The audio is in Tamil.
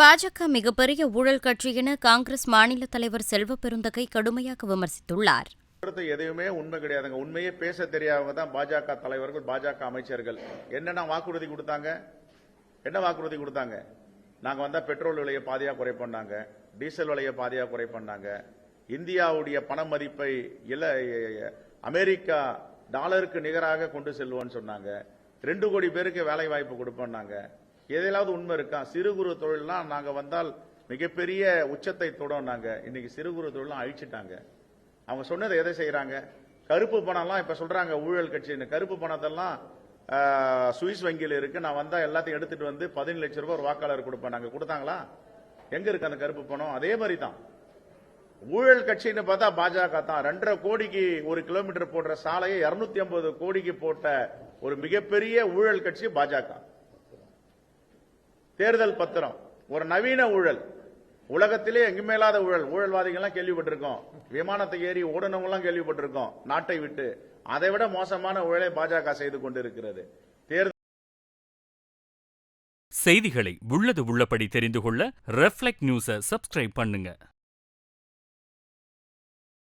பாஜக மிகப்பெரிய ஊழல் கட்சி என காங்கிரஸ் மாநில தலைவர் செல்வ பெருந்தகை கடுமையாக விமர்சித்துள்ளார். கருத்து எதுவுமே உண்மை கிடையாதுங்க. உண்மையே பேச தெரியாமல் தான் பாஜக தலைவர்கள் பாஜக அமைச்சர்கள். என்னென்ன வாக்குறுதி கொடுத்தாங்க? என்ன வாக்குறுதி கொடுத்தாங்க? நாங்க வந்தா பெட்ரோல் விலையை பாதியா குறை பண்ணாங்க. டீசல் விலையை பாதியா குறை பண்ணாங்க. இந்தியாவுடைய பண மதிப்பை இல்லை அமெரிக்கா டாலருக்கு நிகராக கொண்டு செல்வோம்னு சொன்னாங்க. ரெண்டு கோடி பேருக்கு வேலை வாய்ப்பு கொடுப்போம்னாங்க. எதையாவது உண்மை இருக்கா? சிறு குறு தொழில்லாம் நாங்க வந்தால் மிகப்பெரிய உச்சத்தை தொடோம் நாங்க. இன்னைக்கு சிறு குறு தொழிலாம் அழிச்சிட்டாங்க. அவங்க சொன்னதை எதை செய்யறாங்க கருப்பு பணம்லாம் இப்ப சொல்றாங்க ஊழல் கட்சின்னு. கருப்பு பணத்தெல்லாம் சுவிஸ் வங்கியில் இருக்கு. நான் வந்தா எல்லாத்தையும் எடுத்துட்டு வந்து பதினேழு லட்சம் ரூபாய் ஒரு வாக்காளர் கொடுப்பேன். நாங்க கொடுத்தாங்களா? எங்க இருக்கு அந்த கருப்பு பணம்? அதே மாதிரி தான் ஊழல் கட்சின்னு பார்த்தா பாஜக தான். ரெண்டரை கோடிக்கு ஒரு கிலோமீட்டர் போடுற சாலையை இருநூத்தி ஐம்பது கோடிக்கு போட்ட ஒரு மிகப்பெரிய ஊழல் கட்சி பாஜக. தேர்தல் பத்திரம். ஒரு நவீன ஊழல். உலகத்திலே எங்குமே இல்லாத ஊழல்? ஊழல்வாதிகள்லாம் கேள்விப்பட்டிருக்கோம். விமானத்தை ஏறி ஓடுனவங்கலாம் கேள்விப்பட்டிருக்கோம் நாட்டை விட்டு. அதை விட மோசமான ஊழலை பாஜக செய்து கொண்டிருக்கிறது. தேர்தல் செய்திகளை உள்ளது உள்ளபடி தெரிந்து கொள்ள ரெஃப்ளெக்ட் நியூஸை சப்ஸ்கிரைப் பண்ணுங்க.